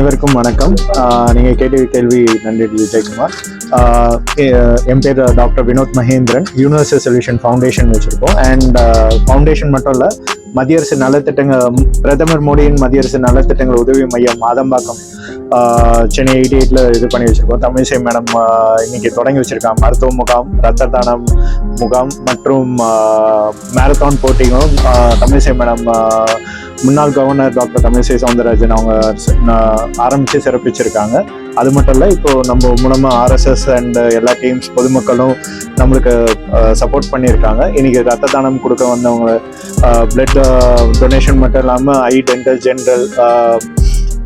அனைவருக்கும் வணக்கம். நீங்கள் நீங்க கேட்ட கேள்வி நன்றி விஜயகுமார் ஆஹ் என் பேர் doctor Vinod Mahendran. Universal solution foundation வச்சிருக்கோம். அண்ட் ஃபவுண்டேஷன் மட்டும் இல்ல மத்திய அரசு நலத்திட்டங்கள் பிரதமர் மோடியின் மத்திய அரசு நலத்திட்டங்கள் உதவி மையம் மாதம்பாக்கம் சென்னை எயிட்டி எயிட்டில் இது பண்ணி வச்சுருக்கோம். தமிழிசை மேடம் இன்னைக்கு தொடங்கி வச்சுருக்கான் மருத்துவ முகாம் ரத்த தானம் முகாம் மற்றும் மேரத்தான் போட்டிங்கும் தமிழிசை மேடம் முன்னாள் கவர்னர் டாக்டர் தமிழிசை சவுந்தரராஜன் அவங்க ஆரம்பித்து சிறப்பிச்சிருக்காங்க. அது மட்டும் இல்லை இப்போது நம்ம மூலமாக ஆர்எஸ்எஸ் அண்ட் எல்லா டீம்ஸ் பொதுமக்களும் நம்மளுக்கு சப்போர்ட் பண்ணியிருக்காங்க. இன்னைக்கு ரத்த தானம் கொடுக்க வந்தவங்க பிளட் டொனேஷன் மட்டும் இல்லாமல் eye dental general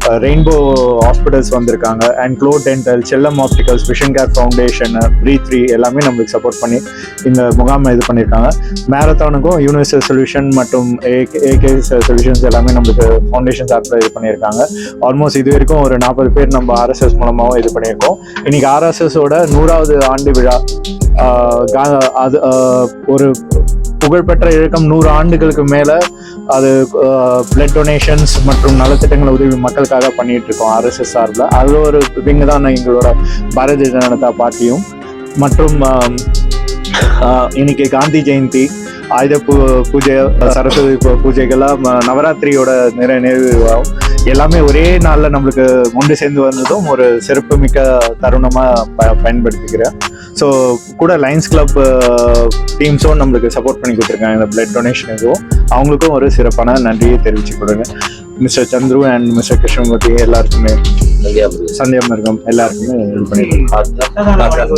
Rainbow hospitals வந்திருக்காங்க. And Glow dental Chellam opticals vision care foundation free three எல்லாமே நம்மளுக்கு சப்போர்ட் பண்ணி இந்த முகாமை இது பண்ணியிருக்காங்க. மேரத்தானுக்கும் யூனிவர்சல் சொல்யூஷன் மற்றும் ஏகே சொல்யூஷன்ஸ் எல்லாமே நம்மளுக்கு ஃபவுண்டேஷன் சார்பில் இது பண்ணியிருக்காங்க. ஆல்மோஸ்ட் இது வரைக்கும் ஒரு நாற்பது பேர் நம்ம ஆர்எஸ்எஸ் மூலமாகவும் இது பண்ணியிருக்கோம். இன்னைக்கு ஆர்எஸ்எஸோட நூறாவது ஆண்டு விழா கா- அது ஒரு புகழ்பெற்ற இயக்கம் நூறு ஆண்டுகளுக்கு மேல அது பிளட் டொனேஷன்ஸ் மற்றும் நலத்திட்டங்களை உதவி மக்களுக்காக பண்ணிட்டு இருக்கோம் அரசு சார்பில். அது ஒரு இவங்க தான் எங்களோட பாரதிய ஜனதா பார்ட்டியும். மற்றும் இன்னைக்கு காந்தி ஜெயந்தி ஆயுத பூ பூஜை சரஸ்வதி பூஜைகள்லாம் நவராத்திரியோட நிறை நிறைவு எல்லாமே ஒரே நாள்ல நம்மளுக்கு ஒன்று சேர்ந்து வந்ததும் ஒரு சிறப்புமிக்க தருணமா ப- பயன்படுத்திக்கிறேன். ஸோ கூட லைன்ஸ் கிளப் டீம்ஸும் நம்மளுக்கு சப்போர்ட் பண்ணி கொடுத்துருக்காங்க. இந்த பிளட் டொனேஷனுக்கும் அவங்களுக்கும் ஒரு சிறப்பான நன்றியை தெரிவிச்சு கொடுங்க mister Chandru and mister Krishnamurthy எல்லாருக்குமே சந்தியா சந்தியா மிருகம் எல்லாருக்குமே இது பண்ணிருக்கோம்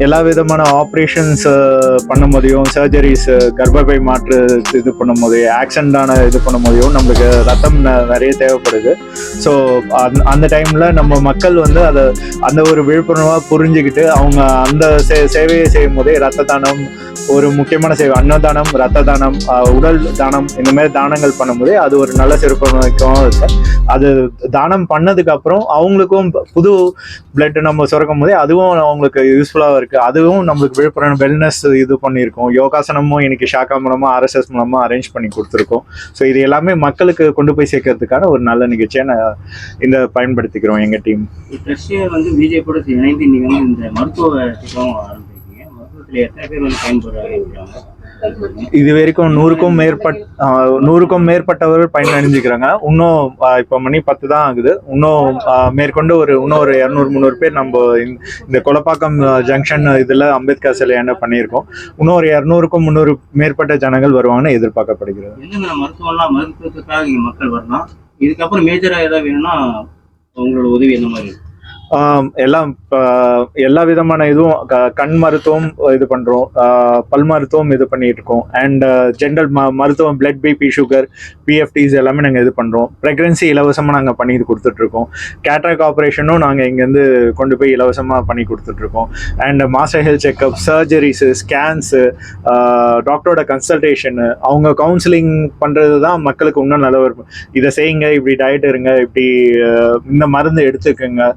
எல்லா விதமான ஆப்ரேஷன்ஸ் பண்ணும் போதையும் சர்ஜரிஸ் கர்ப்பப்பை மாற்று இது பண்ணும் போது ஆக்சிடென்டான இது பண்ணும் போதையும் நம்மளுக்கு ரத்தம் நிறைய தேவைப்படுது. ஸோ அந்த டைம்ல நம்ம மக்கள் வந்து அதை அந்த ஒரு விழிப்புணர்வாக புரிஞ்சுக்கிட்டு அவங்க அந்த சே சேவையை செய்யும் போதே ரத்த தானம் ஒரு முக்கியமான சேவை அன்னதானம் ரத்த தானம் உடல் தானம் இந்த மாதிரி தானங்கள் பண்ணும்போதே அது ஒரு நல்ல சிறப்புமிக்கவும் இருக்கு அது தானம் பண்ணதுக்கு அப்புறம் அவங்களுக்கும் புது பிளட் நம்ம சுரக்கும் போதே அதுவும் அவங்களுக்கு யூஸ்ஃபுல்லாக இருக்குது அதுவும் நம்மளுக்கு விழுப்புரம் வெல்னஸ் இது பண்ணியிருக்கோம். யோகாசனமும் இன்னைக்கு ஷாக்கா மூலமாக ஆர்எஸ்எஸ் மூலமாக அரேஞ்ச் பண்ணி கொடுத்துருக்கோம். ஸோ இது எல்லாமே மக்களுக்கு கொண்டு போய் சேர்க்கறதுக்கான ஒரு நல்ல நிகழ்ச்சியை நான் இந்த பயன்படுத்திக்கிறோம் எங்கள் டீம் ட்ரஸ்டியை வந்து பிஜேபியோட இணைந்து நீங்கள் வந்து இந்த மருத்துவ திட்டம் ஆரம்பிச்சிருக்கீங்க மருத்துவத்தில் எத்தனை பேர் வந்து பயன்படுறாங்க இது வரைக்கும் நூறுக்கும் மேற்பட் நூறுக்கும் மேற்பட்டவர்கள் பயனடைஞ்சுக்கிறாங்க இன்னும் இப்போ மணி பத்து தான் ஆகுது. இன்னும் மேற்கொண்டு ஒரு இன்னும் ஒரு இரநூறு முந்நூறு பேர் நம்ம இந்த- கொலப்பாக்கம் ஜங்ஷன் இதில் அம்பேத்கர் சிலையாண்ட பண்ணியிருக்கோம். இன்னும் ஒரு இரநூறுக்கும் முந்நூறு மேற்பட்ட ஜனங்கள் வருவாங்கன்னு எதிர்பார்க்கப்படுகிறது. மருத்துவம்லாம் மருத்துவத்துக்காக மக்கள் வரலாம். இதுக்கப்புறம் மேஜராக ஏதாவது வேணும்னா உங்களோட உதவி என்ன மாதிரி? எல்லாம் எல்லா விதமான இதுவும் க- கண் மருத்துவம் இது பண்றோம். பல் மருத்துவம் இது பண்ணிட்டு இருக்கோம். அண்ட் ஜென்ரல் ம மருத்துவம் பிளட் பிபி சுகர் பிஎஃப்டிஸ் எல்லாமே நாங்கள் இது பண்றோம். ப்ரெக்னன்சி இலவசமாக நாங்கள் பண்ணி கொடுத்துட்டு இருக்கோம். கேட்ராக் ஆப்ரேஷனும் நாங்கள் இங்கேருந்து கொண்டு போய் இலவசமாக பண்ணி கொடுத்துட்டு இருக்கோம். And master health checkup surgeries scans டாக்டரோட கன்சல்டேஷனு அவங்க கவுன்சிலிங் பண்ணுறது தான் மக்களுக்கு இன்னும் நல்ல இதை செய்யுங்க இப்படி டயட் இருங்க இப்படி இந்த மருந்து எடுத்துக்கோங்க.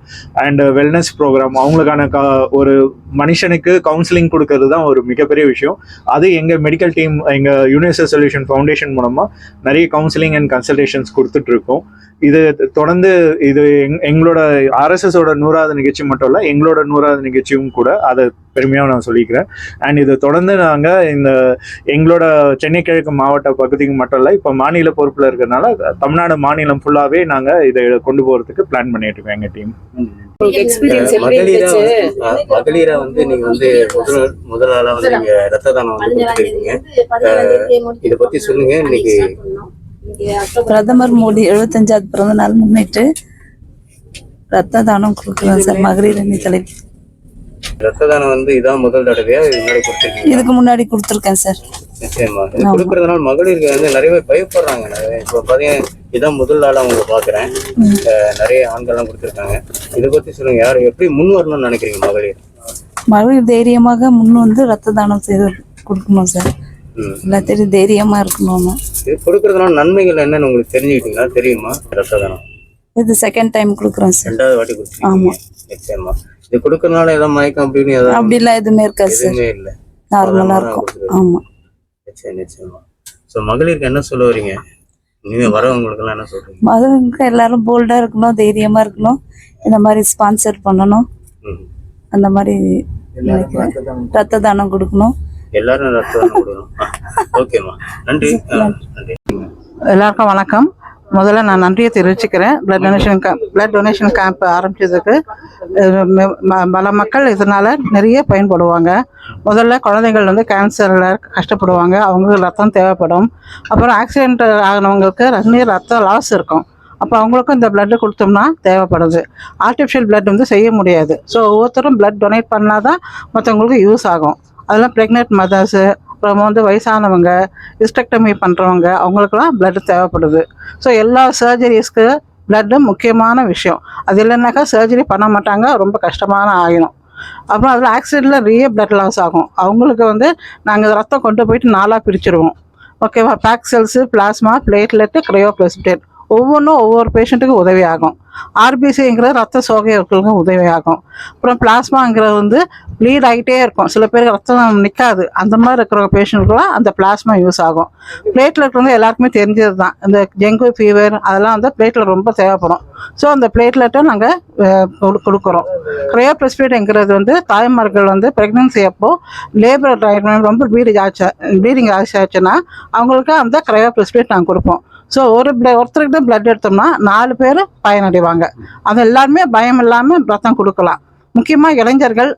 அண்ட் வெல்னஸ் ப்ரோக்ராம் அவங்களுக்கான க ஒரு மனுஷனுக்கு கவுன்சிலிங் கொடுக்கறது தான் ஒரு மிகப்பெரிய விஷயம். அது எங்கள் மெடிக்கல் டீம் எங்கள் யூனிவர்சல் சொல்யூஷன் ஃபவுண்டேஷன் மூலமாக நிறைய கவுன்சிலிங் அண்ட் கன்சல்டேஷன்ஸ் கொடுத்துட்டு இருக்கோம். இது தொடர்ந்து இது எங் எங்களோட ஆர்எஸ்எஸோட நூறாவது நிகழ்ச்சி மட்டும் இல்லை எங்களோட நூறாவது நிகழ்ச்சியும் கூட அதை பெருமையாக நான் சொல்லிக்கிறேன். அண்ட் இது தொடர்ந்து நாங்கள் இந்த எங்களோட சென்னை கிழக்கு மாவட்ட பகுதிக்கு மட்டும் இல்லை இப்போ மாநில பொறுப்பில் இருக்கிறதுனால தமிழ்நாடு மாநிலம் ஃபுல்லாகவே நாங்கள் இதை கொண்டு போகிறதுக்கு பிளான் பண்ணிட்டு இருக்கோம் எங்கள் டீம் மகளிரா வந்து- அஹ் மகளிரா வந்து நீங்க வந்து முதல் முதல் ஆளா வந்து நீங்க ரத்த தானம் வந்து கொடுத்துருக்கீங்க. இத பத்தி சொல்லுங்க. இன்னைக்கு பிரதமர் மோடி எழுபத்தஞ்சாவது பிறந்த நாள் முன்னிட்டு ரத்த தானம் கொடுக்குறோம் சார். மகளிர் அணி தலைவர். ரத்த தானம் வந்து இதான் முதல் தடவையா? இதுக்கு முன்னாடி கொடுத்துருக்கேன் சார். நிச்சயமா. கொடுக்கறதுனால மகளிருக்கு வந்து நிறைய பேர் பயப்படுறாங்க இப்போ பாத்தீங்கன்னா இதான் முதல் ஆளா உங்களை பாக்குறேன் நிறைய ஆண்கள்லாம் கொடுத்துருக்காங்க. இத பத்தி சொல்லுங்க. யார் எப்படி முன் வரணும்னு நினைக்கிறீங்க மகளிர்? மகளிர் தைரியமாக முன் வந்து ரத்த தானம் செய்து கொடுக்கணும் சார். எல்லாத்தையும் தைரியமா இருக்கணும்னு. இது கொடுக்கறதுனால நன்மைகள் என்னன்னு உங்களுக்கு தெரிஞ்சுக்கிட்டீங்களா? தெரியுமா? ரத்த தானம் இது செகண்ட் டைம் கொடுக்குறோம் சார் ரெண்டாவது வாட்டி கொடுத்துருக்கீங்க. நிச்சயமா. இது கொடுக்கறதுனால ஏதாவது மயக்கம் அப்படின்னு ஏதாவது அப்படிலாம் எதுவுமே இருக்காது சார் எதுவுமே இல்லை. நார்மலா இருக்கும். ஆமா. நிச்சயம் நிச்சயமா. ஸோ மகளிருக்கு என்ன சொல்ல வரீங்க? நீங்க வரவங்களுக்கு எல்லாம் என்ன சொல்றீங்க? மதவங்க எல்லாரும் போல்டா இருக்கணும் தைரியமா இருக்கணும். இந்த மாதிரி ஸ்பான்சர் பண்ணணும். ம். அந்த மாதிரி நினைக்கிறேன். ரத்த தானம் கொடுக்கணும். எல்லாரும் ரத்தம் தானம் கொடுக்கணும். ஓகேம்மா நன்றி. நன்றி. எல்லாருக்கும் வணக்கம். முதல்ல நான் நன்றியை தெரிவிச்சுக்கிறேன். Blood donation camp blood donation camp ம- பல மக்கள் இதனால நிறைய பயன்படுவாங்க. முதல்ல குழந்தைகள் வந்து கேன்சரில் கஷ்டப்படுவாங்க. அவங்களுக்கு ரத்தம் தேவைப்படும். அப்புறம் ஆக்சிடென்ட் ஆகினவங்களுக்கு நிறைய ரத்தம் லாஸ் இருக்கும். அப்போ அவங்களுக்கும் இந்த blood கொடுத்தோம்னா தேவைப்படுது. ஆர்டிஃபிஷியல் blood வந்து செய்ய முடியாது. ஸோ ஒவ்வொருத்தரும் blood டொனேட் பண்ணால் தான் மற்றவங்களுக்கு யூஸ் ஆகும். அதெல்லாம் ப்ரெக்னென்ட் மதர்ஸு அப்புறம் வந்து வயசானவங்க ஹிஸ்டெக்டமி பண்ணுறவங்க அவங்களுக்குலாம் blood தேவைப்படுது. ஸோ எல்லா சர்ஜரிஸ்க்கு பிளட்டு முக்கியமான விஷயம். அது இல்லைன்னாக்கா சர்ஜரி பண்ண மாட்டாங்க ரொம்ப கஷ்டமான ஆகிடும் அப்புறம் அதில் ஆக்சிடெண்ட்டில் நிறைய பிளட் லாஸ் ஆகும். அவங்களுக்கு வந்து நாங்கள் ரத்தம் கொண்டு போயிட்டு நாலாக பிரிச்சுருவோம். ஓகேவா pack cells plasma platelet cryoprecipitate ஒவ்வொன்றும் ஒவ்வொரு பேஷண்ட்டுக்கு உதவி ஆகும் ஆர்பிசிங்கிறது ரத்த சோகைகளுக்கு உதவியாகும். அப்புறம் பிளாஸ்மாங்கிறது வந்து ப்ளீட் ஆகிட்டே இருக்கும். சில பேருக்கு ரத்தம் நிற்காது அந்த மாதிரி இருக்கிற பேஷண்ட்டுக்குலாம் அந்த பிளாஸ்மா யூஸ் ஆகும். பிளேட்லெட் வந்து எல்லாருக்குமே தெரிஞ்சது தான். இந்த டெங்கு ஃபீவர் அதெல்லாம் வந்து பிளேட்லெட் ரொம்ப தேவைப்படும். ஸோ அந்த பிளேட்லெட்டை நாங்கள் கொடுக்குறோம். க்ரையோ க்ரையோபிரஸ்பேட்ங்கிறது வந்து தாய்மார்கள் வந்து ப்ரெக்னென்சி அப்போ லேபர் ரொம்ப ப்ளீடிங் ஆச்சு ப்ளீடிங் ஆச்சு ஆச்சுன்னா அவங்களுக்கு அந்த க்ரையோ பிரஸ்பீட் நாங்கள் கொடுப்போம். ஸோ ஒரு ஒருத்தருக்கு பிளட் எடுத்தோம்னா நாலு பேர் பயனடைவாங்க. அது எல்லாருமே பயம் இல்லாமல் ரத்தம் கொடுக்கலாம். முக்கியமாக இளைஞர்கள்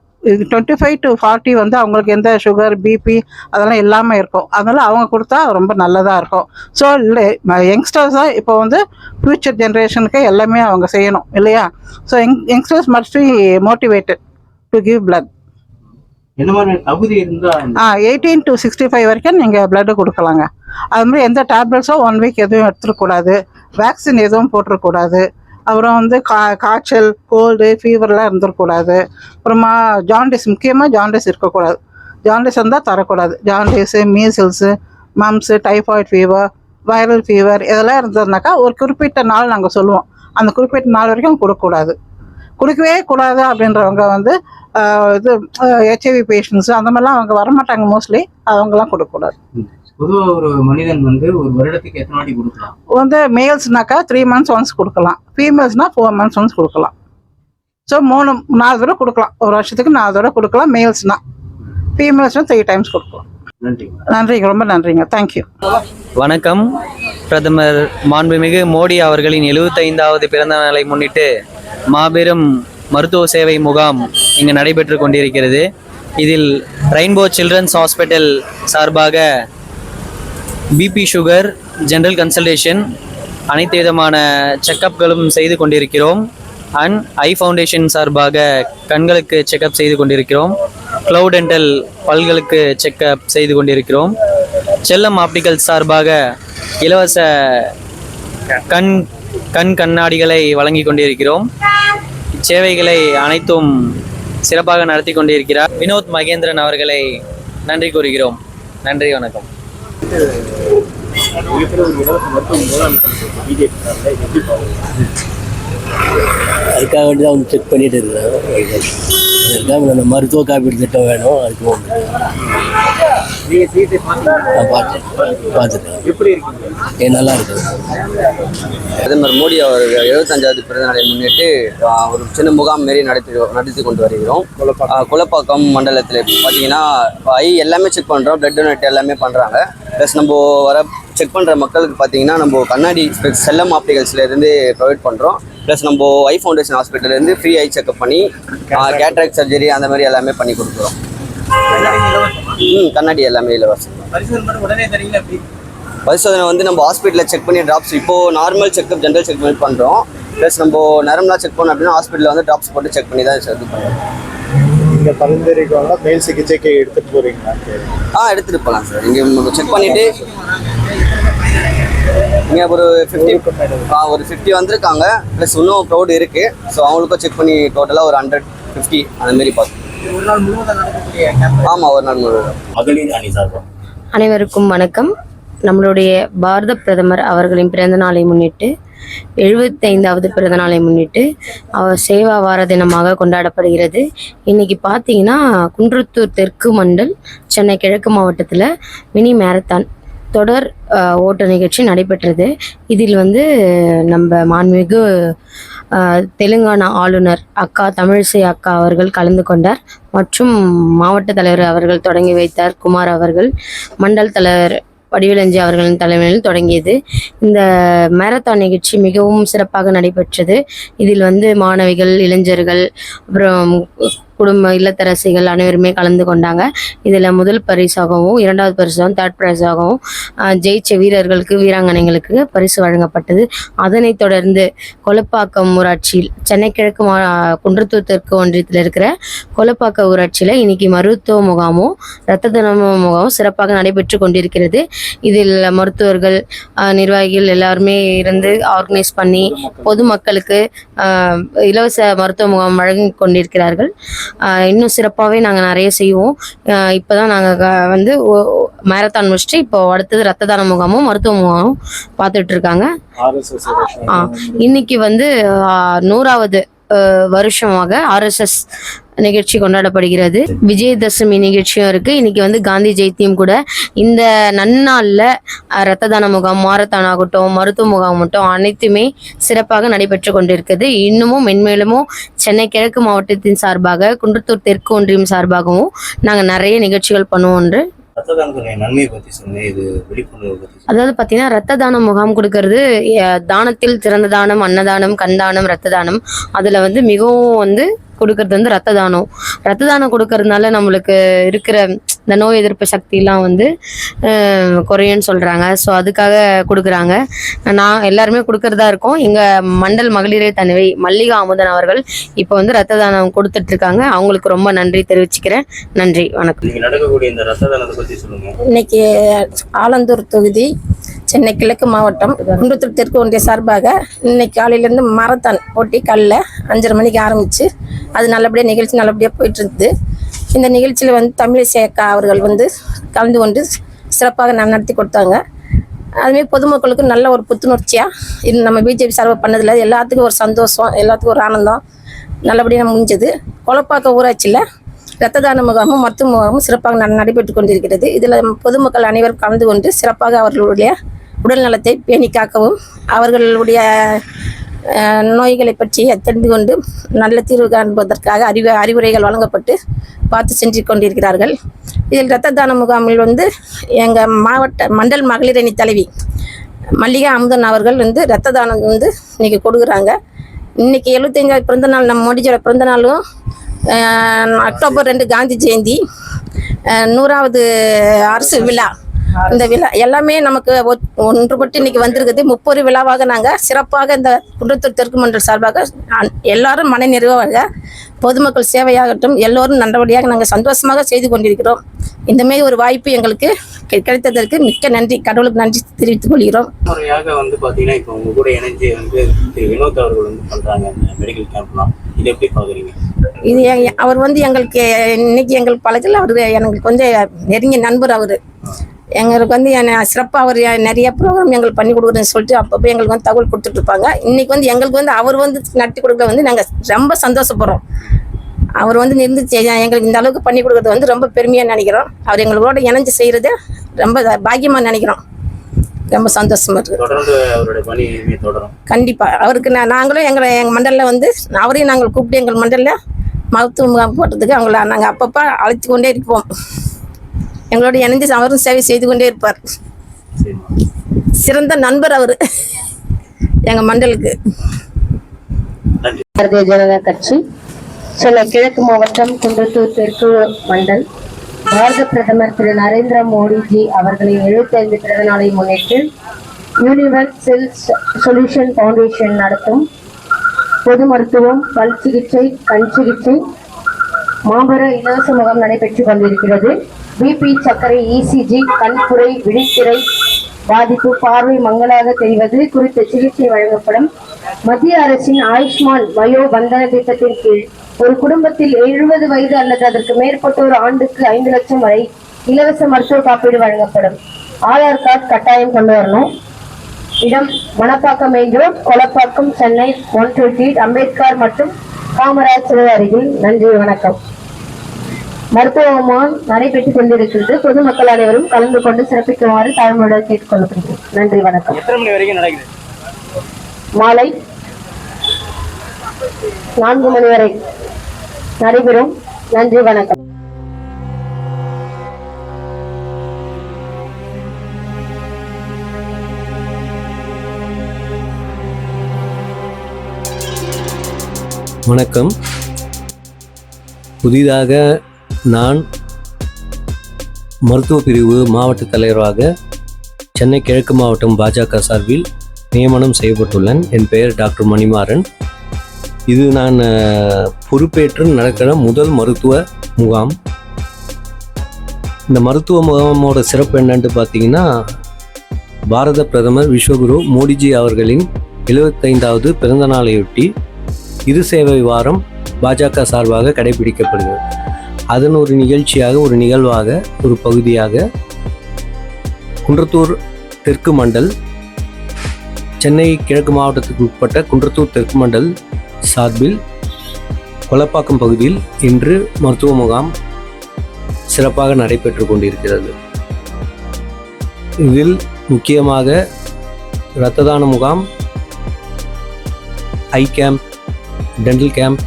டுவெண்ட்டி ஃபைவ் டு ஃபார்ட்டி வந்து அவங்களுக்கு எந்த சுகர் பிபி அதெல்லாம் இல்லாமல் இருக்கும். அதனால் அவங்க கொடுத்தா ரொம்ப நல்லதாக இருக்கும். ஸோ இல்லை யங்ஸ்டர்ஸாக இப்போ வந்து ஃப்யூச்சர் ஜென்ரேஷனுக்கு எல்லாமே அவங்க செய்யணும் இல்லையா? So young youngsters must be motivated to give இந்த ah eighteen to sixty five வரைக்கும் நீங்கள் blood கொடுக்கலாங்க. அது மாதிரி எந்த டேப்லெட்ஸும் ஒன் வீக் எதுவும் எடுத்துடக்கூடாது. வேக்சின் எதுவும் போட்டுறக்கூடாது அப்புறம் வந்து கா காய்ச்சல் கோல்டு ஃபீவர்லாம் இருந்துடக்கூடாது. அப்புறமா ஜாண்டிஸ் முக்கியமாக ஜாண்டிஸ் இருக்கக்கூடாது. ஜாண்டிஸ் இருந்தால் தரக்கூடாது. Jaundice measles mumps typhoid fever viral fever இதெல்லாம் இருந்ததுனாக்கா ஒரு குறிப்பிட்ட நாள் நாங்கள் சொல்லுவோம். அந்த குறிப்பிட்ட நாள் வரைக்கும் கொடுக்கக்கூடாது. கொடுக்கவே கூடாது அப்படின்றவங்க வந்து இது ஹெச்ஐவி பேஷண்ட்ஸு அந்த மாதிரிலாம் அவங்க வரமாட்டாங்க மோஸ்ட்லி அவங்கெல்லாம் கொடுக்கக்கூடாது. பொதுவா ஒரு மனிதன் வந்து ஒரு வருடத்துக்கு எத்தனை வாட்டி கொடுக்கலாம்? வந்து மேல்ஸ்னாக்கா த்ரீ மந்த்ஸ் ஒன்ஸ் கொடுக்கலாம். ஃபீமேல்ஸ்னா ஃபோர் மந்த்ஸ் ஒன்ஸ் கொடுக்கலாம். ஸோ மூணு நாலு தடவை கொடுக்கலாம். ஒரு வருஷத்துக்கு நாலு தடவை கொடுக்கலாம். மேல்ஸ்னா ஃபீமேல்ஸ்னா த்ரீ டைம்ஸ் கொடுக்கலாம். நன்றி. நன்றிங்க. ரொம்ப நன்றிங்க. தேங்க்யூ வணக்கம். பிரதமர் மாண்புமிகு மோடி அவர்களின் எழுபத்தைந்தாவது பிறந்த நாளை முன்னிட்டு மாபெரும் மருத்துவ சேவை முகாம் இங்கு நடைபெற்று கொண்டிருக்கிறது. இதில் ரெயின்போ சில்ட்ரன்ஸ் ஹாஸ்பிட்டல் சார்பாக பிபி சுகர் ஜென்ரல் கன்சல்டேஷன் அனைத்து விதமான செக்கப்களும் செய்து கொண்டிருக்கிறோம். அண்ட் ஐ ஃபவுண்டேஷன் சார்பாக கண்களுக்கு செக்கப் செய்து கொண்டிருக்கிறோம். க்ளவுட் டென்டல் பல்களுக்கு செக்கப் செய்து கொண்டிருக்கிறோம். செல்லம் ஆப்டிக்கல் சார்பாக இலவச கண் கண் கண்ணாடிகளை வழங்கி கொண்டிருக்கிறோம். இச்சேவைகளை அனைத்தும் சிறப்பாக நடத்தி கொண்டிருக்கிறார். வினோத் மகேந்திரன் அவர்களை நன்றி கூறுகிறோம். நன்றி வணக்கம். அதுக்காக வேண்டி தான் வந்து செக் பண்ணிட்டு அதுக்காக அந்த மருத்துவ காப்பீடு திட்டம் வேணும் அதுக்கு நான் பார்த்தேன். பார்த்துட்டேன். எப்படி இருக்கீங்க? ஏ நல்லா இருக்கு. பிரதமர் மோடி அவர்கள் எழுபத்தஞ்சாவது பிறந்த நாளை முன்னிட்டு ஒரு சின்ன முகாம் மாரி நடத்தி நடத்தி கொண்டு வருகிறோம். குலப்பாக்கம். மண்டலத்தில். பார்த்தீங்கன்னா ஐ எல்லாமே செக் பண்ணுறோம் பிளட் டொனேட் எல்லாமே பண்ணுறாங்க ப்ளஸ் நம்ம வர செக் பண்ணுற மக்களுக்கு பார்த்தீங்கன்னா நம்ம கண்ணாடி ஸ்பெக்ஸ் செல்லம் ஆப்டிகல்ஸ்ல இருந்து ப்ரொவைட் பண்ணுறோம் ப்ளஸ் நம்ம ஐ ஃபவுண்டேஷன் ஹாஸ்பிட்டல்ல இருந்து ஃப்ரீ ஐ செக்அப் பண்ணி கேட்ராக்ட் சர்ஜரி அந்த மாதிரி எல்லாமே பண்ணி கொடுக்குறோம். ம் கண்ணாடி எல்லாமே இலவசம். பரிசோதனை பண்ண வந்து நம்ம ஹாஸ்பிட்டலில் செக் பண்ணி ட்ராப்ஸ் இப்போ நார்மல் செக்அப் ஜென்ரல் செக் பண்ணுறோம் ப்ளஸ் நம்ம நரம்புலாம் செக் பண்ணோம் அப்படின்னா ஹாஸ்பிட்டலில் வந்து ட்ராப்ஸ் போட்டு செக் பண்ணி தான் இது பண்ணுறோம். நீங்க பரிந்துரைக்கவங்க மேல் சிகிச்சைக்கு எடுத்துட்டு போறீங்களா? ஆ எடுத்துகிட்டு போகலாம் சார். இங்கே செக் பண்ணிவிட்டு இங்கே ஒரு ஃபிஃப்டி ஆ ஒரு ஃபிஃப்டி வந்திருக்காங்க. ப்ளஸ் இன்னும் க்ரௌட் இருக்குது ஸோ அவங்களுக்கும் செக் பண்ணி டோட்டலாக ஒரு ஹண்ட்ரட் ஃபிஃப்டி அந்த மாதிரி பார்த்து ஆமாம் ஒரு நாள் முழுவதும். மகளிர் அணி சார்பா? அனைவருக்கும் வணக்கம். நம்மளுடைய பாரத பிரதமர் அவர்களின் பிறந்த நாளை முன்னிட்டு எழுபத்தைந்தாவது பிறந்த நாளை முன்னிட்டு அவர் சேவா வார தினமாக கொண்டாடப்படுகிறது. இன்னைக்கு பார்த்தீங்கன்னா குன்றத்தூர் தெற்கு மண்டல் சென்னை கிழக்கு மாவட்டத்தில் மினி மேரத்தான் தொடர் ஓட்ட நிகழ்ச்சி நடைபெற்றது. இதில் வந்து நம்ம மாண்புமிகு தெலுங்கானா ஆளுநர் அக்கா தமிழிசை அக்கா அவர்கள் கலந்து கொண்டார். மற்றும் மாவட்ட தலைவர் அவர்கள் தொடங்கி வைத்தார். குமார் அவர்கள் மண்டல் தலைவர் வடிவேலஞ்சி அவர்களின் தலைமையில் தொடங்கியது. இந்த மேரத்தான் நிகழ்ச்சி மிகவும் சிறப்பாக நடைபெற்றது. இதில் வந்து மாணவிகள் இளைஞர்கள் அப்புறம் குடும்ப இல்லத்தரசிகள் அனைவருமே கலந்து கொண்டாங்க. இதில் முதல் பரிசாகவும் இரண்டாவது பரிசாகவும் தேர்ட் பரிசாகவும் ஜெயிச்ச வீரர்களுக்கு வீராங்கனைகளுக்கு பரிசு வழங்கப்பட்டது. அதனைத் தொடர்ந்து கொலப்பாக்கம் ஊராட்சியில் சென்னை கிழக்கு மா குன்றத்தூர் தெற்கு ஒன்றியத்தில் இருக்கிற கொலப்பாக்கம் ஊராட்சியில் இன்னைக்கு மருத்துவ முகாமும் இரத்த தான முகாமும் சிறப்பாக நடைபெற்று கொண்டிருக்கிறது. இதில் மருத்துவர்கள் நிர்வாகிகள் எல்லாருமே இருந்து ஆர்கனைஸ் பண்ணி பொதுமக்களுக்கு இலவச மருத்துவ முகாம் வழங்கி கொண்டிருக்கிறார்கள். இன்னும் சிறப்பாகவே நாங்கள் நிறைய செய்வோம் இப்போ தான் நாங்கள் வந்து மேரத்தான் முடிச்சுட்டு இப்போ அடுத்தது ரத்த தான முகாமும் மருத்துவ முகாமும் பார்த்துட்டு இருக்காங்க இன்னைக்கு வந்து ஆஹ், நூறாவது வருஷமாக ஆர்எஸ்எஸ் நிகழ்ச்சி கொண்டாடப்படுகிறது. விஜயதசமி நிகழ்ச்சியும் இருக்கு. இன்னைக்கு வந்து காந்தி ஜெயந்தியும் கூட இந்த நன்னாளில் ரத்த தான முகாம் மாரத்தான் ஆகட்டும் மருத்துவ முகாம் மட்டும் அனைத்துமே சிறப்பாக நடைபெற்று கொண்டிருக்கிறது இன்னமும் மென்மேலுமும் சென்னை கிழக்கு மாவட்டத்தின் சார்பாக குன்றத்தூர் தெற்கு ஒன்றியம் சார்பாகவும் நாங்கள் நிறைய நிகழ்ச்சிகள் பண்ணுவோம் என்று அதாவது பாத்தீங்கன்னா ரத்த தானம் முகாம் கொடுக்கறது தானத்தில் சிறந்த தானம் அன்னதானம் கண்தானம் ரத்த தானம் அதில் வந்து மிகவும் வந்து கொடுக்கறது வந்து ரத்த தானம் ரத்த தானம் கொடுக்கறதுனால நம்மளுக்கு இருக்கிற இந்த நோய் எதிர்ப்பு சக்திலாம் வந்து அஹ், குறையும்னு சொல்கிறாங்க ஸோ அதுக்காக கொடுக்குறாங்க. நான் எல்லாருமே கொடுக்கறதா இருக்கோம். எங்கள் மண்டல் மகளிரே தனிவை மல்லிகா அமுதன் அவர்கள் இப்போ வந்து ரத்த தானம் கொடுத்துட்டு இருக்காங்க அவங்களுக்கு ரொம்ப நன்றி தெரிவிச்சுக்கிறேன். நன்றி வணக்கம். இன்னைக்கு ஆலந்தூர் தொகுதி சென்னை கிழக்கு மாவட்டம் குன்றத்தூர் தெற்கு ஒன்றிய சார்பாக இன்னைக்கு காலையிலேருந்து மரத்தான் போட்டி காலைல அஞ்சரை மணிக்கு ஆரம்பிச்சு அது நல்லபடியாக நிகழ்ச்சி நல்லபடியாக போயிட்டு இருந்தது இந்த நிகழ்ச்சியில் வந்து தமிழிசை அக்கா அவர்கள் வந்து கலந்து கொண்டு சிறப்பாக நடத்தி கொடுத்தாங்க. அதுமாரி பொதுமக்களுக்கு நல்ல ஒரு புத்துணர்ச்சியாக இது நம்ம பிஜேபி சார்பாக பண்ணதில் எல்லாத்துக்கும் ஒரு சந்தோஷம் எல்லாத்துக்கும் ஒரு ஆனந்தம் நல்லபடியாக முடிஞ்சது. கொலப்பாக்க ஊராட்சியில் இரத்த தான முகாமும் மருத்துவ முகாமும் சிறப்பாக நடைபெற்று கொண்டிருக்கிறது. இதில் பொதுமக்கள் அனைவரும் கலந்து கொண்டு சிறப்பாக அவர்களுடைய உடல் நலத்தை பேணி காக்கவும் அவர்களுடைய நோய்களை பற்றி தெரிந்து கொண்டு நல்ல தீர்வு காண்பதற்காக அறிவு அறிவுரைகள் வழங்கப்பட்டு பார்த்து சென்று கொண்டிருக்கிறார்கள். இதில் இரத்த தான முகாமில் வந்து எங்கள் மாவட்ட மண்டல் மகளிர் அணி தலைவி மல்லிகா அமுதன் அவர்கள் வந்து இரத்த தானம் வந்து இன்னைக்கு கொடுக்குறாங்க. இன்னைக்கு எழுபத்தஞ்சாவது பிறந்தநாள் நம்ம மோடிஜியோட பிறந்தநாளும் அக்டோபர் ரெண்டு காந்தி ஜெயந்தி நூறாவது அரசு விழா. இந்த விழா எல்லாமே நமக்கு ஒன்றுபட்டு இன்னைக்கு வந்திருக்குது. முப்பொரு விழாவாக நாங்கள் சிறப்பாக இந்த குன்றத்தூர் தெற்கு மண்டல் சார்பாக எல்லாரும் மன நிறைவாக பொதுமக்கள் சேவையாகட்டும் எல்லோரும் நல்லபடியாக நாங்கள் சந்தோஷமாக செய்து கொண்டிருக்கிறோம். இந்த மாதிரி ஒரு வாய்ப்பு எங்களுக்கு கிடைத்ததற்கு மிக்க நன்றி. கடவுளுக்கு நன்றி தெரிவித்துக் கொள்கிறோம். முறையாக வந்து பாத்தீங்கன்னா இப்போ உங்க கூட இணைஞ்சு வந்து திரு வினோத் அவர்கள் வந்து பண்றாங்க இந்த மெடிக்கல் கேம்ப்லாம் இது எப்படி பாக்குறீங்க? இது அவர் வந்து எங்களுக்கு இன்னைக்கு எங்களுக்கு பழக்கல அவர் எங்களுக்கு வந்து நெருங்கிய நண்பர் அவர். எங்களுக்கு வந்து சிறப்பாக அவர் நிறைய ப்ரோக்ராம் எங்களுக்கு பண்ணி கொடுக்குறேன்னு சொல்லிட்டு அப்பப்போ எங்களுக்கு வந்து தகவல் கொடுத்துட்டு இருப்பாங்க. இன்னைக்கு வந்து எங்களுக்கு வந்து அவர் வந்து நடத்தி கொடுக்க வந்து நாங்கள் ரொம்ப சந்தோஷப்படுறோம். அவர் வந்து செ- எங்களுக்கு இந்த அளவுக்கு பண்ணி கொடுக்குறது வந்து ரொம்ப பெருமையாக நினைக்கிறோம். அவர் எங்களோட இணைஞ்சு செய்கிறது ரொம்ப பாக்கியமாக நினைக்கிறோம். ரொம்ப சந்தோஷமா இருக்கு. தொடர்ந்து அவருடைய பணி இனிமே தொடரும். கண்டிப்பா. அவருக்கு நான் நாங்களும் எங்களை எங்கள் மண்டலில் வந்து அவரையும் நாங்கள் கூப்பிட்டு எங்கள் மண்டலில் மருத்துவ முகாம் போட்டதுக்கு அவங்கள நாங்கள் அப்பப்போ அழைத்து கொண்டே இருப்போம். எங்களோட இணைந்து அவரும் சேவை செய்து கொண்டே இருப்பார். சிறந்த நண்பர் அவர். எங்கள் மண்டலுக்கு. பாரதிய ஜனதா கட்சி சென்னை கிழக்கு மாவட்டம் குன்றத்தூர் தெற்கு மண்டல் பாரத பிரதமர் திரு நரேந்திர மோடிஜி அவர்களின் எழுபத்தைந்து பிறந்த நாளை முன்னிட்டு யூனிவர்சல் சொல்யூஷன் ஃபவுண்டேஷன் நடத்தும் பொது மருத்துவம் பல் சிகிச்சை கண் சிகிச்சை மாபெரும் இலவச முகாம் நடைபெற்று கொண்டிருக்கிறது. பிபி சர்க்கரை இசிஜி கண்புரை விழித்திரை பாதிப்பு பார்வை மங்களாக தெரிவது குறித்த சிகிச்சை வழங்கப்படும். மத்திய அரசின் ஆயுஷ்மான் வயோ பந்தன திட்டத்தின் கீழ் ஒரு குடும்பத்தில் எழுபது வயது அல்லது அதற்கு மேற்பட்டோர் ஆண்டுக்கு ஐந்து லட்சம் வரை இலவச மருத்துவ காப்பீடு வழங்கப்படும். ஆதார் கார்டு கட்டாயம் கொண்டு வரணும். இடம் Manapakkam main road Kolapakkam Chennai one twenty Ambedkar மற்றும் காமராஜ் சிலை அருகில். நன்றி வணக்கம். மருத்துவ முகாம் நடைபெற்றுக் கொண்டிருக்கிறது. பொதுமக்கள் அனைவரும் கலந்து கொண்டு சிறப்பிக்குமாறு தாழ்மையுடன் கேட்டுக்கொள்ளப்படுகிறது நன்றி வணக்கம். மாலை நான்கு மணி வரை நடைபெறும். நன்றி வணக்கம். வணக்கம். புதிதாக நான் மருத்துவ பிரிவு மாவட்ட தலைவராக சென்னை கிழக்கு மாவட்டம் பாஜக சார்பில் நியமனம் செய்யப்பட்டுள்ளேன். என் பெயர் டாக்டர் மணிமாறன். இது நான் பொறுப்பேற்று நடக்கிற முதல் மருத்துவ முகாம். இந்த மருத்துவ முகாமோட சிறப்பு என்னன்னு பார்த்தீங்கன்னா பாரத பிரதமர் விஸ்வகுரு மோடிஜி அவர்களின் எழுபத்தைந்தாவது பிறந்த நாளையொட்டி இரு சேவை வாரம் பாஜக சார்பாக கடைபிடிக்கப்படுகிறது. அதன் ஒரு நிகழ்ச்சியாக ஒரு நிகழ்வாக ஒரு பகுதியாக குன்றத்தூர் தெற்கு மண்டல் சென்னை கிழக்கு மாவட்டத்துக்கு உட்பட்ட குன்றத்தூர் தெற்கு மண்டல் சார்பில் கொலப்பாக்கம் பகுதியில் இன்று மருத்துவ முகாம் சிறப்பாக நடைபெற்று கொண்டிருக்கிறது. இதில் முக்கியமாக இரத்த தான முகாம் ஐ கேம்ப் டென்டல் கேம்ப்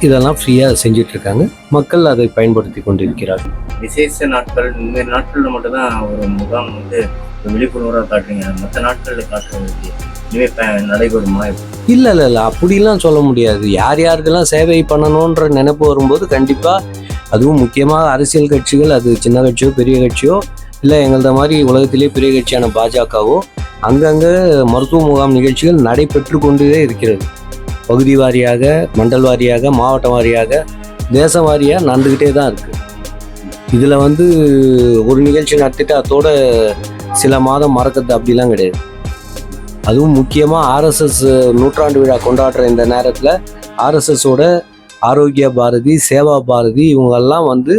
இதெல்லாம் ஃப்ரீயாக செஞ்சிட்ருக்காங்க. மக்கள் அதை பயன்படுத்தி கொண்டிருக்கிறார்கள். விசேஷ நாட்கள் இந்த நாட்களில் மட்டும்தான் ஒரு முகாம் வந்து விழிப்புணர்வாக காட்டுறீங்க. மற்ற நாட்களில் காட்டுறதுக்கு இனிமே ப- நடைபெறுமா? இல்லை இல்லை இல்லை. அப்படிலாம் சொல்ல முடியாது. யார் யாருக்கெல்லாம் சேவை பண்ணணுன்ற நினைப்பு வரும்போது கண்டிப்பாக அதுவும் முக்கியமாக அரசியல் கட்சிகள் அது சின்ன கட்சியோ பெரிய கட்சியோ இல்லை எங்களது மாதிரி உலகத்திலே பெரிய கட்சியான பாஜகவோ அங்கங்கே மருத்துவ முகாம் நிகழ்ச்சிகள் நடைபெற்று கொண்டே இருக்கிறது. பகுதி வாரியாக மண்டல் வாரியாக மாவட்டம் வாரியாக தேச வாரியாக நடந்துக்கிட்டே தான் இருக்குது இதில் வந்து ஒரு நிகழ்ச்சி நடத்திட்டு அதோட சில மாதம் மறக்கிறது அப்படிலாம் கிடையாது. அதுவும் முக்கியமாக ஆர்எஸ்எஸ் நூற்றாண்டு விழா கொண்டாடுற இந்த நேரத்தில் ஆர்எஸ்எஸோட ஆரோக்கிய பாரதி சேவா பாரதி இவங்கெல்லாம் வந்து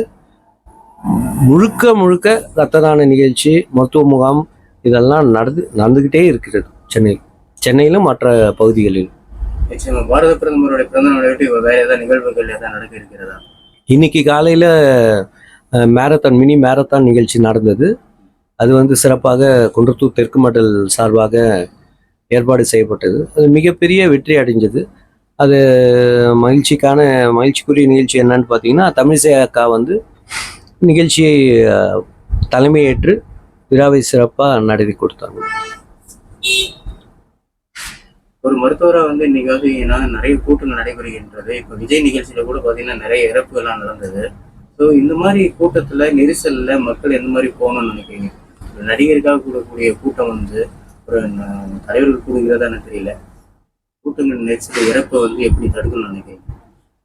முழுக்க முழுக்க ரத்த தான நிகழ்ச்சி மருத்துவ முகாம் இதெல்லாம் நடந்து நடந்துக்கிட்டே இருக்கிறது சென்னையில் சென்னையிலும் மற்ற பகுதிகளில் நிச்சயமா பாரத பிரதமருடைய பிறந்த நாளையொட்டி வேற ஏதாவது நிகழ்வுகள் ஏதாவது நடக்க இருக்கிறதா? இன்னைக்கு காலையில் மேரத்தான் மினி மேரத்தான் நிகழ்ச்சி நடந்தது. அது வந்து சிறப்பாக குன்றத்தூர் தெற்கு மண்டல் சார்பாக ஏற்பாடு செய்யப்பட்டது. அது மிகப்பெரிய வெற்றி அடைஞ்சது. அது மகிழ்ச்சிக்கான மகிழ்ச்சிக்குரிய நிகழ்ச்சி என்னன்னு பார்த்தீங்கன்னா தமிழிசை அக்கா வந்து நிகழ்ச்சியை தலைமையேற்று விழாவை சிறப்பாக நடத்தி கொடுத்தாங்க. ஒரு மருத்துவராக வந்து இன்னைக்கு வந்து நிறைய கூட்டங்கள் நடைபெறுகின்றது. இப்போ விஜய் நிகழ்ச்சியில கூட பார்த்தீங்கன்னா நிறைய இறப்புகள்லாம் நடந்தது. ஸோ இந்த மாதிரி கூட்டத்தில் நெரிசலில் மக்கள் எந்த மாதிரி போகணும்னு நினைக்கிறீங்க? நடிகருக்காக கூடக்கூடிய கூட்டம் வந்து ஒரு தலைவர்கள் தலைவர்கள் கூடுகிறதான்னு தெரியல. கூட்டங்கள் நெரிசல் இறப்பை வந்து எப்படி தடுக்கணும்னு நினைக்கிறீங்க?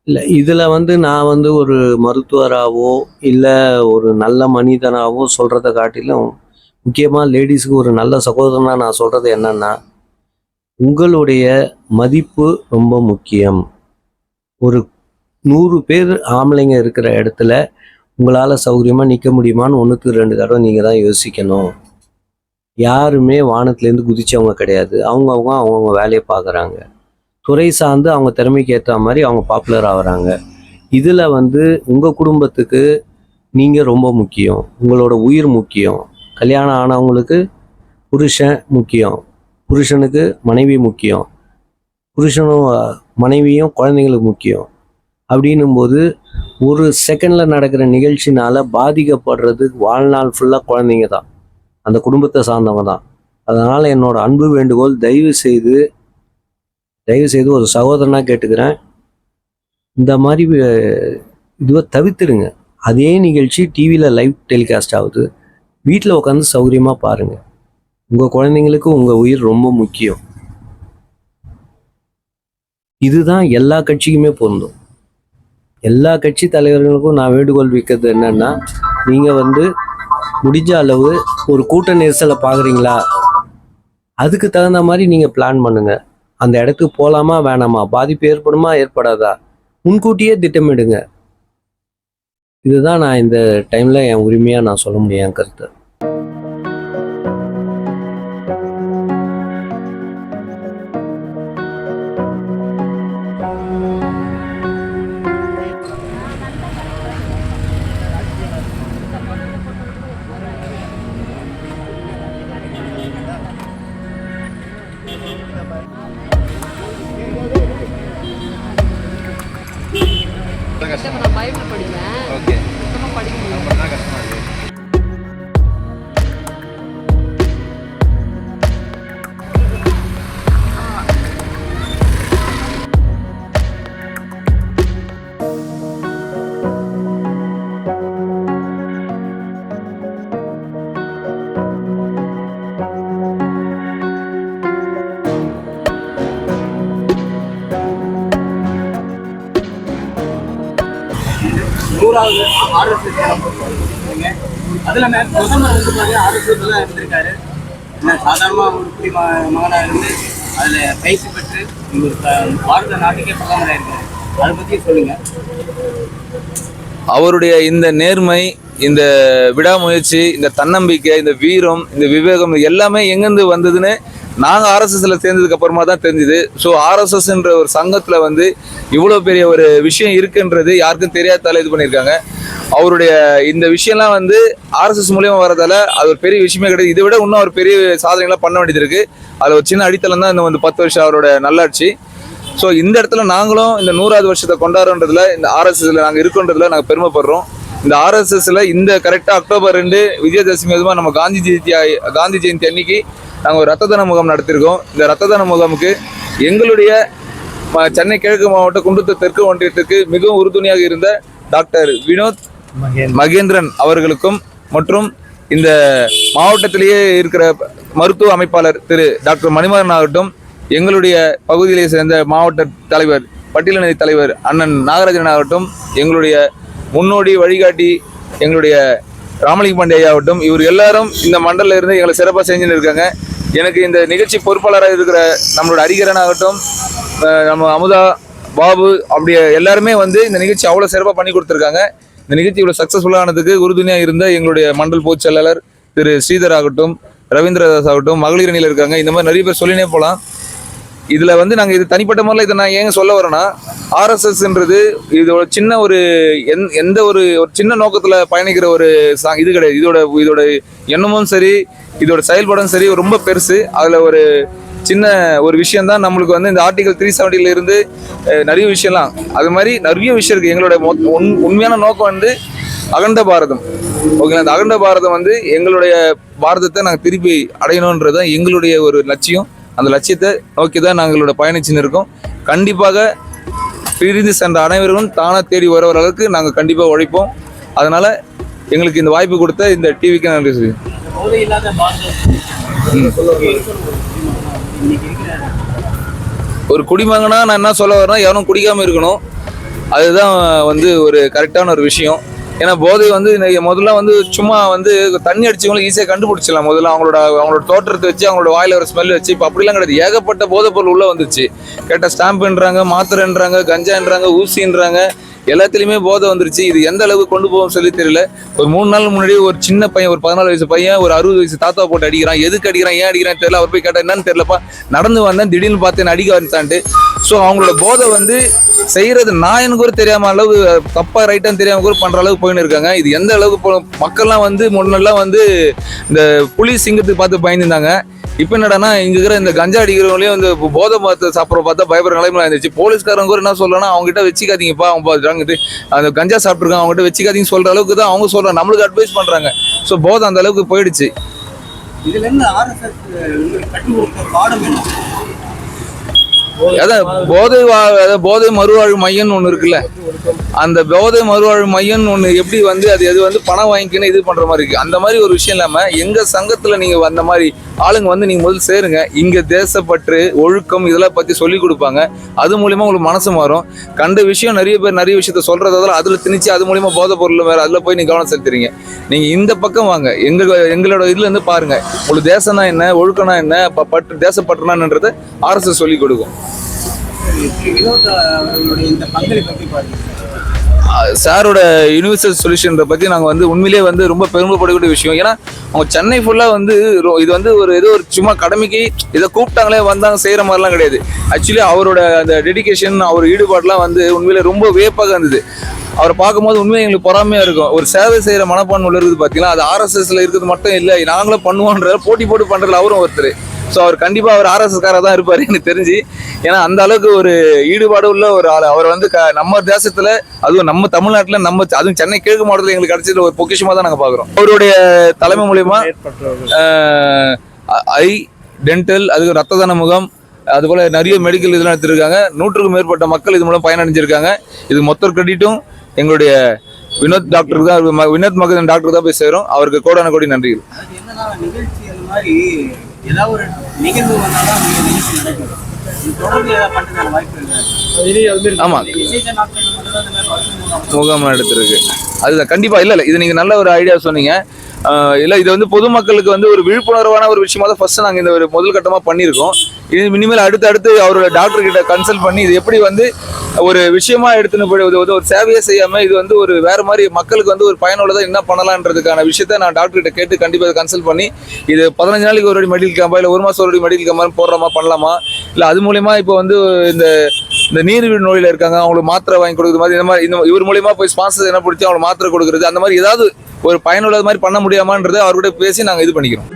இல்லை இதில் வந்து நான் வந்து ஒரு மருத்துவராகவோ இல்லை ஒரு நல்ல மனிதனாகவோ சொல்கிறத காட்டிலும் முக்கியமாக லேடிஸுக்கு ஒரு நல்ல சகோதரனாக நான் சொல்கிறது என்னென்னா உங்களுடைய மதிப்பு ரொம்ப முக்கியம். ஒரு நூறு பேர் ஆம்பளைங்க இருக்கிற இடத்துல உங்களால் சௌகரியமாக நிற்க முடியுமான்னு ஒன்றுக்கு ரெண்டு தடவை நீங்கள் தான் யோசிக்கணும். யாருமே வானத்துலேருந்து குதிச்சவங்க கிடையாது. அவங்கவுங்க அவங்கவுங்க வேலையை பார்க்குறாங்க. துறை சார்ந்து அவங்க திறமைக்கு ஏற்ற மாதிரி அவங்க பாப்புலர் ஆகுறாங்க. இதில் வந்து உங்கள் குடும்பத்துக்கு நீங்கள் ரொம்ப முக்கியம். உங்களோட உயிர் முக்கியம். கல்யாணம் ஆனவங்களுக்கு புருஷன் முக்கியம். புருஷனுக்கு மனைவி முக்கியம். புருஷனும் மனைவியும் குழந்தைங்களுக்கு முக்கியம். அப்படின்னும் போது ஒரு செகண்டில் நடக்கிற நிகழ்ச்சினால் பாதிக்கப்படுறது வாழ்நாள் ஃபுல்லாக குழந்தைங்க தான். அந்த குடும்பத்தை சார்ந்தவங்க தான். அதனால் என்னோட அன்பு வேண்டுகோள் தயவு செய்து தயவு செய்து ஒரு சகோதரனாக கேட்டுக்கிறேன். இந்த மாதிரி இதுவை தவிர்த்துடுங்க. அதே நிகழ்ச்சி டிவியில் லைவ் டெலிகாஸ்ட் ஆகுது. வீட்டில் உட்காந்து சௌகரியமாக பாருங்கள் உங்கள் குழந்தைங்களுக்கு உங்கள் உயிர் ரொம்ப முக்கியம். இதுதான் எல்லா கட்சிக்குமே பொருந்தும். எல்லா கட்சி தலைவர்களுக்கும் நான் வேண்டுகோள் வைக்கிறது என்னன்னா நீங்கள் வந்து முடிஞ்ச அளவு ஒரு கூட்ட நெரிசலை பார்க்குறீங்களா அதுக்கு தகுந்த மாதிரி நீங்கள் பிளான் பண்ணுங்க. அந்த இடத்துக்கு போகலாமா வேணாமா? பாதிப்பு ஏற்படுமா ஏற்படாதா? முன்கூட்டியே திட்டமிடுங்க. இதுதான் நான் இந்த டைமில் என் உரிமையாக நான் சொல்ல முடியும் என் கருத்தை. அதில் பிரதமர் வந்து பாத்தீங்கன்னா ஆர்எஸ்எஸ் இருந்திருக்காரு. என்ன சாதாரணமா ஒரு குடி ம- மகனா இருந்து அதில் பயிற்சி பெற்று இவர் பாரத நாட்டுக்கே பிரதமராக இருக்காரு. அதை பற்றி சொல்லுங்கள் அவருடைய இந்த நேர்மை இந்த விடாமுயற்சி இந்த தன்னம்பிக்கை இந்த வீரம் இந்த விவேகம் எல்லாமே எங்கேருந்து வந்ததுன்னு நாங்கள் ஆர்எஸ்எஸ்ல சேர்ந்ததுக்கு அப்புறமா தான் தெரிஞ்சுது. ஸோ ஆர்எஸ்எஸ்ன்ற ஒரு சங்கத்தில் வந்து இவ்வளோ பெரிய ஒரு விஷயம் இருக்குன்றது யாருக்கும் தெரியாதால இது பண்ணியிருக்காங்க. அவருடைய இந்த விஷயம்லாம் வந்து ஆர்எஸ்எஸ் மூலியமா வரதால அது ஒரு பெரிய விஷயமே கிடையாது. இதை விட இன்னும் ஒரு பெரிய சாதனைகள்லாம் பண்ண வேண்டியது இருக்கு. அதில் ஒரு சின்ன அடித்தளம் தான் இந்த வந்து பத்து வருஷம் அவரோட நல்லாட்சி ஸோ இந்த இடத்துல நாங்களும் இந்த நூறாவது வருஷத்தை கொண்டாடுறதுல இந்த ஆர்எஸ்எஸ்ல நாங்கள் இருக்கோன்றதுல நாங்கள் பெருமைப்படுறோம். இந்த ஆர்எஸ்எஸ்ல இந்த கரெக்டாக அக்டோபர் ரெண்டு விஜயதசமி அதுமா நம்ம காந்தி ஜெயந்தி காந்தி ஜெயந்தி அன்னைக்கு நாங்கள் ஒரு ரத்த தான முகாம் நடத்திருக்கோம். இந்த ரத்த தான முகாமுக்கு எங்களுடைய சென்னை கிழக்கு மாவட்ட குண்டூர் தெற்கு ஒன்றியத்துக்கு மிகவும் உறுதுணையாக இருந்த டாக்டர் வினோத் மகேந்திரன். அவர்களுக்கும் மற்றும் இந்த மாவட்டத்திலேயே இருக்கிற மருத்துவ அமைப்பாளர் திரு டாக்டர் மணிமாறன் ஆகட்டும் எங்களுடைய பகுதியிலே சேர்ந்த மாவட்ட தலைவர் பட்டியலநிதி தலைவர் அண்ணன் நாகராஜன் ஆகட்டும் எங்களுடைய முன்னோடி வழிகாட்டி எங்களுடைய ராமலிங்க பாண்டே ஆகட்டும் இவர் எல்லாரும் இந்த மண்டலில் இருந்து எங்களை சிறப்பாக செஞ்சுன்னு இருக்காங்க. எனக்கு இந்த நிகழ்ச்சி பொறுப்பாளராக இருக்கிற நம்மளோட அரிகரன் ஆகட்டும் நம்ம அமுதா பாபு அப்படி எல்லாருமே வந்து இந்த நிகழ்ச்சி அவ்வளோ சிறப்பாக பண்ணி கொடுத்துருக்காங்க. இந்த நிகழ்ச்சி இவ்வளோ சக்ஸஸ்ஃபுல்லானதுக்கு உறுதுணையாக இருந்த எங்களுடைய மண்டல் பொதுச் செயலாளர் திரு ஸ்ரீதர் ஆகட்டும் ரவீந்திரதாஸ் ஆகட்டும் மகளிர் அணியில் இருக்காங்க. இந்த மாதிரி நிறைய பேர் சொல்லினே போகலாம் இதில் வந்து நாங்கள் இது தனிப்பட்ட முறையில் இதை நான் ஏங்க சொல்ல வரேன்னா ஆர்எஸ்எஸ்ன்றது இதோட சின்ன ஒரு எந் எந்த ஒரு ஒரு சின்ன நோக்கத்தில் பயணிக்கிற ஒரு சா இது கிடையாது. இதோட இதோட எண்ணமும் சரி இதோட செயல்பாடும் சரி ரொம்ப பெருசு. அதில் ஒரு சின்ன ஒரு விஷயம் தான் நம்மளுக்கு வந்து இந்த ஆர்டிகல் த்ரீ செவன்ட்டில இருந்து நிறைய விஷயம்லாம். அது மாதிரி நிறைய விஷயம் இருக்குது எங்களோட மொத் உண் உண்மையான நோக்கம் வந்து அகண்ட பாரதம். ஓகேங்களா? அந்த அகண்ட பாரதம் வந்து எங்களுடைய பாரதத்தை நாங்கள் திருப்பி அடையணுன்றது தான் எங்களுடைய ஒரு லட்சியம். அந்த லட்சியத்தை நோக்கி தான் நாங்களோட பயணிச்சுன்னு இருக்கோம் கண்டிப்பாக பிரிந்து சென்ற அனைவரும் தானாக தேடி வர அளவுக்கு நாங்கள் கண்டிப்பாக உழைப்போம். அதனால் எங்களுக்கு இந்த வாய்ப்பு கொடுத்த இந்த டிவிக்கு நன்றி சொல்லி. ஒரு குடிமகனா நான் என்ன சொல்ல வரேன்னா யாரும் குடிக்காமல் இருக்கணும். அதுதான் வந்து ஒரு கரெக்டான ஒரு விஷயம். ஏன்னா போதை வந்து முதல்ல வந்து சும்மா வந்து தண்ணி அடிச்சவங்களும் ஈஸியாக கண்டுபிடிச்சிடலாம். முதல்ல அவங்களோட அவங்களோட தோற்றத்தை வச்சு அவங்களோட வாயில ஒரு ஸ்மெல் வச்சு இப்போ அப்படிலாம் கிடையாது. ஏகப்பட்ட போதைப் பொருள் உள்ளே வந்துச்சு. கேட்டால் ஸ்டாம்புன்றாங்க மாத்திரைன்றாங்க கஞ்சான்றாங்க ஊசின்றாங்க எல்லாத்துலேயுமே போதை வந்துருச்சு. இது எந்த அளவுக்கு கொண்டு போகும் சொல்லி தெரியல. ஒரு மூணு நாள் முன்னாடி ஒரு சின்ன பையன் ஒரு பதினாலு வயசு பையன் ஒரு அறுபது வயசு தாத்தா போட்டு அடிக்கிறான். எதுக்கு அடிக்கிறான் ஏன் அடிக்கிறான் தெரியல. அவர் போய் கேட்டால் என்னன்னு தெரியலப்பா. நடந்து வந்தேன் திடீர்னு பார்த்தேன் அடிக்க வந்துட்டான்ட்டு ஸோ அவங்களோட போதை வந்து செய்யறது நான் எனக்கு கூட தெரியாம அளவு தப்பா ரைட்டான்னு தெரியாம கூட பண்ற அளவுக்கு போயின்னு இருக்காங்க. இது எந்த அளவுக்கு மக்கள்லாம் வந்து முன்னெல்லாம் வந்து இந்த புலி சிங்கத்துக்கு பார்த்து பயந்துருந்தாங்க. இப்போ என்னடான்னா இங்க இருக்கிற இந்த கஞ்சா அடிக்கிறவங்களையும் வந்து போதை பார்த்து சாப்பிட்ற பார்த்தா பயப்படுற நிலைமையில இருந்துச்சு போலீஸ்காரங்க கூட என்ன சொல்றேன்னா அவங்ககிட்ட வச்சுக்காதீங்கப்பா அவங்க பாத்துட்டாங்க அந்த கஞ்சா சாப்பிட்ருக்காங்க அவங்ககிட்ட வச்சுக்காதீங்க சொல்ற அளவுக்கு தான் அவங்க சொல்றாங்க. நம்மளுக்கு அட்வைஸ் பண்றாங்க. ஸோ போதை அந்த அளவுக்கு போயிடுச்சு. இதுல இருந்து ஆர்எஸ்எஸ் உங்களுக்கு கொடுத்த பாடம் என்ன? அதான் போதை போதை மறுவாழ்வு மையம்னு ஒன்று இருக்குல்ல. அந்த போதை மறுவாழ்வு மையம்னு ஒன்று எப்படி வந்து அது எது வந்து பணம் வாங்கிக்கணும் இது பண்ற மாதிரி இருக்கு. அந்த மாதிரி ஒரு விஷயம் இல்லாம எங்க சங்கத்துல நீங்க அந்த மாதிரி ஆளுங்க வந்து நீங்க முதல்ல சேருங்க. இங்க தேசப்பற்று ஒழுக்கம் இதெல்லாம் பத்தி சொல்லி கொடுப்பாங்க. அது மூலியமா உங்களுக்கு மனசு மாறும். கண்ட விஷயம் நிறைய பேர் நிறைய விஷயத்த சொல்றதால அதுல திணிச்சு அது மூலியமா போதை பொருள் வேற அதுல போய் நீங்க கவனம் செலுத்துறீங்க. நீங்க இந்த பக்கம் வாங்க. எங்க எங்களோட இதுல இருந்து பாருங்க. உங்களுக்கு தேசம்னா என்ன ஒழுக்கம்னா என்ன ப- பற்று தேசப்பற்றுனான்றதை ஆர்எஸ்எஸ் சொல்லி கொடுக்கும். வினோத் அவர்களுடைய இந்த பங்களிப்பை பற்றி பாருங்க. சாரோட யூனிவர்சல் சொல்யூஷனை பற்றி நாங்கள் வந்து உண்மையிலேயே வந்து ரொம்ப பெருமைப்படக்கூடிய விஷயம். ஏன்னா அவங்க சென்னை ஃபுல்லாக வந்து ரொ- இது வந்து ஒரு ஏதோ ஒரு சும்மா கடமைக்கு இதை கூப்பிட்டாங்களே வந்தாங்க செய்கிற மாதிரிலாம் கிடையாது. ஆக்சுவலி அவரோட அந்த டெடிகேஷன் அவர் ஈடுபாடுலாம் வந்து உண்மையிலே ரொம்ப வியப்பாக இருந்தது. அவரை பார்க்கும்போது உண்மையாக எங்களுக்கு பொறாமையாக இருக்கும். ஒரு சேவை செய்கிற மனப்பான்மை இருக்குது பார்த்தீங்கன்னா அது ஆர்எஸ்எஸ்ல இருக்கிறது மட்டும் இல்லை நாங்களும் பண்ணுவோன்ற போட்டி போட்டு பண்ணுறதுல அவரும் ஒருத்தர். ஸோ அவர் கண்டிப்பாக அவர் ஆர்எஸ்எஸ்காராக தான் இருப்பார் எனக்கு தெரிஞ்சு. ஏன்னா அந்த அளவுக்கு ஒரு ஈடுபாடு உள்ள ஒரு ஆள். அவர் வந்து க நம்ம தேசத்தில் அதுவும் நம்ம தமிழ்நாட்டில் நம்ம அதுவும் சென்னை கிழக்கு மாவட்டத்தில் எங்களுக்கு கிடைச்சது ஒரு பொக்கிஷமாக தான் நாங்கள் பார்க்குறோம் அவருடைய தலைமை மூலியமா ஐ டென்டல் அதுக்கு ரத்த தான முகாம் அதுபோல் நிறைய மெடிக்கல் இதெல்லாம் எடுத்திருக்காங்க. நூற்றுக்கும் மேற்பட்ட மக்கள் இது மூலம் பயனடைஞ்சிருக்காங்க. இது மொத்த கிரெடிட்டும் எங்களுடைய வினோத் டாக்டர் தான் ம- வினோத் மகன் டாக்டர் தான் போய் சேரும். அவருக்கு கோடான கோடி நன்றிகள். ஏதாவது ஒரு நிகழ்வு வந்தாலும் அந்த நிகழ்ச்சி நடக்கும் தொடர்ந்து ஏதாவது வாய்ப்பு மருத்துவ முகாம் முகாம் நடத்திருக்கு அதுதான் கண்டிப்பா இல்ல இல்ல. இது நீங்க நல்ல ஒரு ஐடியா சொன்னீங்க. இல்லை இது வந்து பொதுமக்களுக்கு வந்து ஒரு விழிப்புணர்வான ஒரு விஷயமா தான் ஃபர்ஸ்ட் நாங்கள் இந்த ஒரு முதல் கட்டமாக பண்ணியிருக்கோம். இது இனிமேல் அடுத்து அடுத்து அவரோட டாக்டர் கிட்ட கன்சல்ட் பண்ணி இது எப்படி வந்து ஒரு விஷயமா எடுத்துன்னு போய் வந்து ஒரு சேவையே செய்யாமல் இது வந்து ஒரு வேற மாதிரி மக்களுக்கு வந்து ஒரு பயனுள்ளதாக என்ன பண்ணலான்றதுக்கான விஷயத்த நான் டாக்டர் கிட்ட கேட்டு கண்டிப்பாக கன்சல்ட் பண்ணி இது பதினஞ்சு நாளைக்கு ஒரு மெடிக்கல் கேம்பா இல்லை ஒரு மாசம் ஒரு மெடிக்கல் கேம்பா போடுறோமா பண்ணலாமா? இல்லை அது மூலயமா இப்போ வந்து இந்த இந்த நீரிழிவு நோயில் இருக்காங்க அவங்களுக்கு மாத்திரை வாங்கி கொடுக்குறது மாதிரி இந்த மாதிரி இந்த இவர் மூலியமா போய் ஸ்பான்சர் என்ன பிடிச்சி அவங்களுக்கு மாத்திரை கொடுக்குறது அந்த மாதிரி ஏதாவது ஒரு பயனுள்ளது மாதிரி பண்ண முடியாமான்றதை அவர்கிட்ட பேசி நாங்கள் இது பண்ணிக்கிறோம்.